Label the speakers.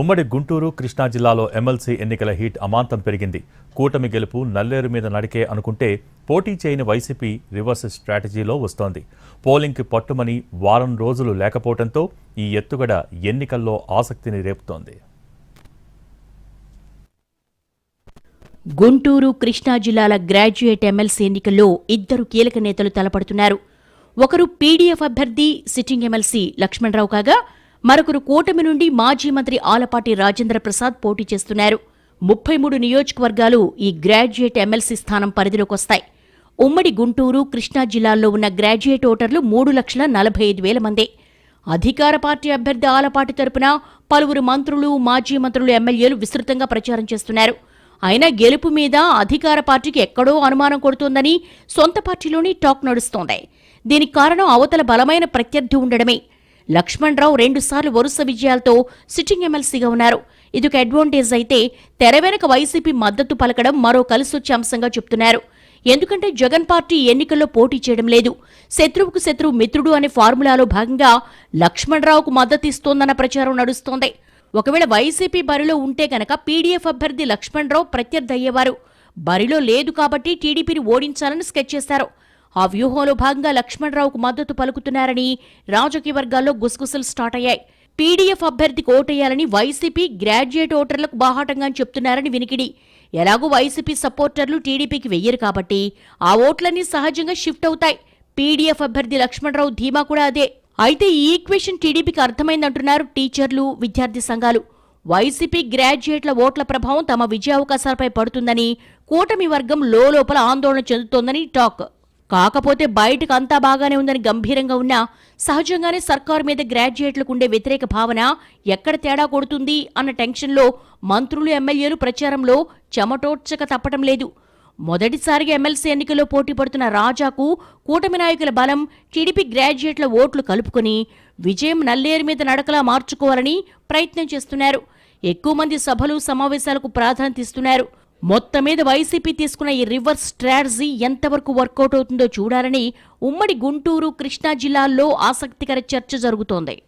Speaker 1: ఉమ్మడి గుంటూరు కృష్ణా జిల్లాలో ఎమ్మెల్సీ ఎన్నికల హీట్ అమాంతం పెరిగింది. కూటమి గెలుపు నల్లేరు మీద నడికే అనుకుంటే పోటీ చేయని వైసీపీ రివర్స్ స్ట్రాటజీలో వస్తోంది. పోలింగ్కి పట్టుమని వారం రోజులు లేకపోవడంతో ఈ ఎత్తుగడ ఎన్నికల్లో ఆసక్తిని రేపుతోంది.
Speaker 2: గుంటూరు కృష్ణా జిల్లాల గ్రాడ్యుయేట్ ఎమ్మెల్సీ ఎన్నికల్లో ఇద్దరు కీలక నేతలు తలపడుతున్నారు. ఒకరు పీడీఎఫ్ అభ్యర్థి సిట్టింగ్ ఎమ్మెల్సీ లక్ష్మణరావు కాగా మరొకరు కూటమి నుండి మాజీ మంత్రి ఆలపాటి రాజేంద్ర ప్రసాద్ పోటీ చేస్తున్నారు. ముప్పై మూడు నియోజకవర్గాలు ఈ గ్రాడ్యుయేట్ ఎమ్మెల్సీ స్థానం పరిధిలోకొస్తాయి ఉమ్మడి గుంటూరు కృష్ణా జిల్లాల్లో ఉన్న గ్రాడ్యుయేట్ ఓటర్లు మూడు లక్షల నలభై ఐదు వేల మందే. అధికార పార్టీ అభ్యర్థి ఆలపాటి తరపున పలువురు మంత్రులు మాజీ మంత్రులు ఎమ్మెల్యేలు విస్తృతంగా ప్రచారం చేస్తున్నారు. అయినా గెలుపు మీద అధికార పార్టీకి ఎక్కడో అనుమానం కొడుతోందని సొంత పార్టీలోని టాక్ నడుస్తోంది. దీనికి కారణం అవతల బలమైన ప్రత్యర్థి ఉండడమే. లక్ష్మణరావు రెండుసార్లు వరుస విజయాలతో సిట్టింగ్ ఎమ్మెల్సీగా ఉన్నారు. ఇదొక అడ్వాంటేజ్ అయితే తెర వెనక వైసీపీ మద్దతు పలకడం మరో కలిసొచ్చే అంశంగా చెప్తున్నారు. ఎందుకంటే జగన్ పార్టీ ఎన్నికల్లో పోటీ చేయడం లేదు. శత్రువుకు శత్రువు మిత్రుడు అనే ఫార్ములాలో భాగంగా లక్ష్మణరావుకు మద్దతు ఇస్తోందన్న ప్రచారం నడుస్తోంది. ఒకవేళ వైసీపీ బరిలో ఉంటే గనక పీడీఎఫ్ అభ్యర్థి లక్ష్మణరావు ప్రత్యర్థి అయ్యేవారు. బరిలో లేదు కాబట్టి టీడీపీని ఓడించాలని స్కెచ్ చేశారు ఆ వ్యూహంలో భాగంగా లక్ష్మణరావుకు మద్దతు పలుకుతున్నారని రాజకీయ వర్గాల్లో గుసగుసలు స్టార్ట్ అయ్యాయి. పీడీఎఫ్ అభ్యర్థికి ఓటేయాలని వైసీపీ గ్రాడ్యుయేట్ ఓటర్లకు బాహాటంగా చెప్తున్నారని వినికిడి. ఎలాగూ వైసీపీ సపోర్టర్లు టీడీపీకి వెయ్యరు కాబట్టి ఆ ఓట్లన్నీ సహజంగా షిఫ్ట్ అవుతాయి. పీడీఎఫ్ అభ్యర్థి లక్ష్మణరావు ధీమా కూడా అదే. అయితే ఈ ఈక్వేషన్ టీడీపీకి అర్థమైందంటున్నారు టీచర్లు విద్యార్థి సంఘాలు. వైసీపీ గ్రాడ్యుయేట్ల ఓట్ల ప్రభావం తమ విజయావకాశాలపై పడుతుందని కూటమి వర్గం లోపల ఆందోళన చెందుతోందని టాక్. కాకపోతే బయటకు అంతా బాగానే ఉందని గంభీరంగా ఉన్నా సహజంగానే సర్కారు మీద గ్రాడ్యుయేట్లకు ఉండే వ్యతిరేక భావన ఎక్కడ తేడా కొడుతుంది అన్న టెన్షన్లో మంత్రులు ఎమ్మెల్యేలు ప్రచారంలో చెమటోడ్చక తప్పటం లేదు. మొదటిసారిగా ఎమ్మెల్సీ ఎన్నికల్లో పోటీ పడుతున్న రాజాకు కూటమి నాయకుల బలం టీడీపీ గ్రాడ్యుయేట్ల ఓట్లు కలుపుకొని విజయం నల్లేరు మీద నడకలా మార్చుకోవాలని ప్రయత్నం చేస్తున్నారు. ఎక్కువ మంది సభలు సమావేశాలకు ప్రాధాన్యత ఇస్తున్నారు. మొత్తం మీద వైసీపీ తీసుకున్న ఈ రివర్స్ స్ట్రాటజీ ఎంతవరకు వర్కౌట్ అవుతుందో చూడాలని ఉమ్మడి గుంటూరు కృష్ణా జిల్లాల్లో ఆసక్తికర చర్చ జరుగుతోంది.